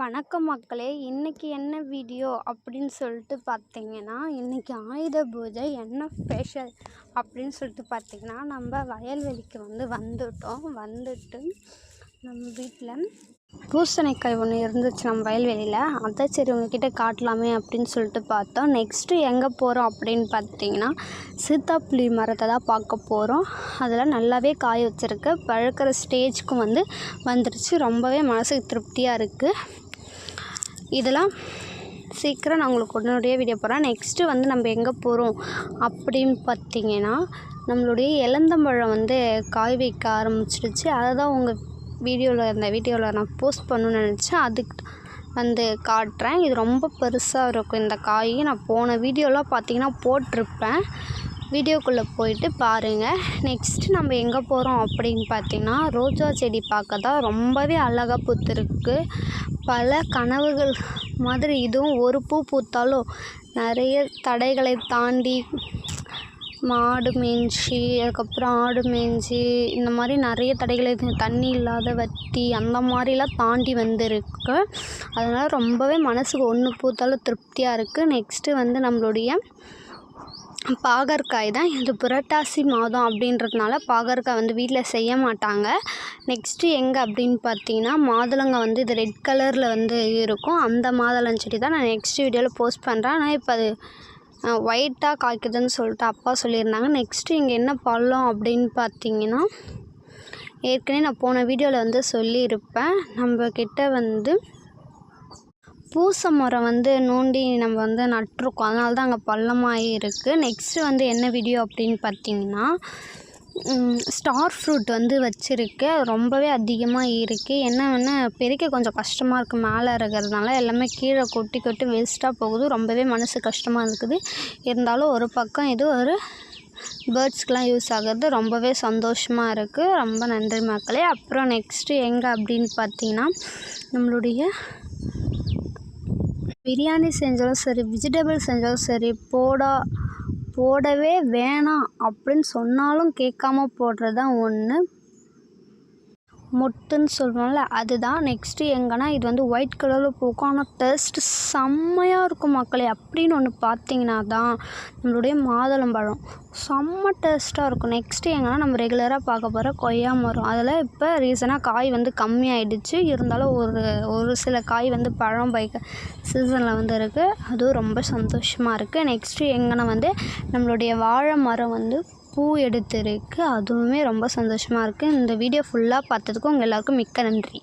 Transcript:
வணக்கம் மக்களே இன்றைக்கி என்ன வீடியோ அப்படின்னு சொல்லிட்டு பார்த்தீங்கன்னா இன்றைக்கி ஆயுத பூஜை என்ன ஸ்பெஷல் அப்படின்னு சொல்லிட்டு பார்த்தீங்கன்னா நம்ம வயல்வெளிக்கு வந்து வந்துட்டோம். வந்துட்டு நம்ம வீட்டில் பூசணிக்காய் ஒன்று இருந்துச்சு நம்ம வயல்வெளியில். அதை சரி உங்ககிட்ட காட்டலாமே அப்படின்னு சொல்லிட்டு பார்த்தோம். நெக்ஸ்ட்டு எங்கே போகிறோம் அப்படின்னு பார்த்தீங்கன்னா சீத்தாப்புளி மரத்தை தான் பார்க்க போகிறோம் அதில் நல்லாவே காய வச்சுருக்கு. பழுக்கிற ஸ்டேஜ்க்கும் வந்து வந்துருச்சு. ரொம்பவே மனசுக்கு திருப்தியாக இருக்குது இதெல்லாம் சீக்கிரம் நான் உங்களுக்கு உடனடியே வீடியோ போடுறேன். நெக்ஸ்ட்டு வந்து நம்ம எங்கே போகிறோம் அப்படின்னு பார்த்தீங்கன்னா நம்மளுடைய இளந்தம்பழம் வந்து காய் வைக்க ஆரம்பிச்சிடுச்சு. அதை தான் உங்கள் வீடியோவில் இந்த வீடியோவில் நான் போஸ்ட் பண்ணணும்னு நினச்சேன். அதுக்கு வந்து காட்டுறேன். இது ரொம்ப பெருசாக இருக்கும். இந்த காய் நான் போன வீடியோலாம் பார்த்தீங்கன்னா போட்டிருப்பேன். வீடியோக்குள்ளே போயிட்டு பாருங்கள் நெக்ஸ்ட்டு நம்ம எங்கே போகிறோம் அப்படின்னு பார்த்தீங்கன்னா ரோஜா செடி பார்க்க தான் ரொம்பவே அழகாக பூத்துருக்கு. பல கனவுகள் மாதிரி இதுவும் ஒரு பூ பூத்தாலும் நிறைய தடைகளை தாண்டி மாடு மேய்ஞ்சி அதுக்கப்புறம் ஆடு மேய்ஞ்சி இந்த மாதிரி நிறைய தடைகளை தண்ணி இல்லாத வட்டி அந்த மாதிரிலாம் தாண்டி வந்திருக்கு. அதனால் ரொம்பவே மனதுக்கு ஒன்று பூத்தாலும் திருப்தியாக இருக்குது நெக்ஸ்ட்டு வந்து நம்மளுடைய பாகற்காய் தான் இது புரட்டாசி மாதம் அப்படின்றதுனால பாகற்காய் வந்து வீட்டில் செய்ய மாட்டாங்க. நெக்ஸ்ட்டு எங்கே அப்படின்னு பார்த்தீங்கன்னா மாதுளங்காய் வந்து இது ரெட் கலரில் வந்து இருக்கும். அந்த மாதுளஞ்செடி தான் நான் நெக்ஸ்ட் வீடியோவில் போஸ்ட் பண்ணுறேன் ஆனால் இப்போ அது ஒயிட்டாக காய்க்குதுன்னு சொல்லிட்டு அப்பா சொல்லியிருந்தாங்க. நெக்ஸ்ட்டு இங்கே என்ன பழம் அப்படின்னு பார்த்தீங்கன்னா ஏற்கனவே நான் போன வீடியோவில் வந்து சொல்லியிருப்பேன். நம்மக்கிட்ட வந்து பூச மரம் வந்து நோண்டி நம்ம வந்து நட்டிருக்கோம். அதனால தான் அங்கே பள்ளமாகி இருக்குது நெக்ஸ்ட்டு வந்து என்ன வீடியோ அப்படின்னு பார்த்தீங்கன்னா ஸ்டார் ஃப்ரூட் வந்து வச்சுருக்கு. ரொம்பவே அதிகமாக இருக்குது என்ன வேணால் பெருக்க கொஞ்சம் கஷ்டமாக இருக்குது மேலே இருக்கிறதுனால எல்லாமே கீழே கொட்டி கொட்டி வேஸ்ட்டாக போகுது. ரொம்பவே மனசு கஷ்டமாக இருக்குது. இருந்தாலும் ஒரு பக்கம் இது ஒரு பேர்ட்ஸ்க்கெலாம் யூஸ் ஆகிறது ரொம்பவே சந்தோஷமாக இருக்குது ரொம்ப நன்றி மக்களே. அப்புறம் நெக்ஸ்ட்டு எங்கே அப்படின்னு பார்த்தீங்கன்னா நம்மளுடைய பிரியாணி செஞ்சாலும் சரி வெஜிடபிள் செஞ்சாலும் சரி போடா போடவே வேணாம் அப்படின்னு சொன்னாலும் கேட்காம போடுறது தான் ஒன்று மொட்டுன்னு சொல்லுவோம்ல அதுதான் நெக்ஸ்ட்டு எங்கன்னா இது வந்து ஒயிட் கலரில் பூக்கும். ஆனால் டேஸ்ட்டு செம்மையாக இருக்கும் மக்களே. அப்படின்னு ஒன்று பார்த்தீங்கன்னா தான் நம்மளுடைய மாதுளம்பழம் செம்ம டேஸ்ட்டாக இருக்கும். நெக்ஸ்ட்டு எங்கன்னா நம்ம ரெகுலராக பார்க்க போகிற கொய்யா மரம் அதில் இப்போ ரீசனாக காய் வந்து கம்மியாயிடுச்சு. இருந்தாலும் ஒரு ஒரு சில காய் வந்து பழம் பைக்க சீசனில் வந்து இருக்குது அதுவும் ரொம்ப சந்தோஷமாக இருக்குது நெக்ஸ்ட்டு எங்கன்னா வந்து நம்மளுடைய வாழை மரம் வந்து பூ எடுத்திருக்கு அதுவுமே ரொம்ப சந்தோஷமாக இருக்குது இந்த வீடியோ ஃபுல்லாக பார்த்ததுக்கும் உங்கள் எல்லாருக்கும் மிக்க நன்றி.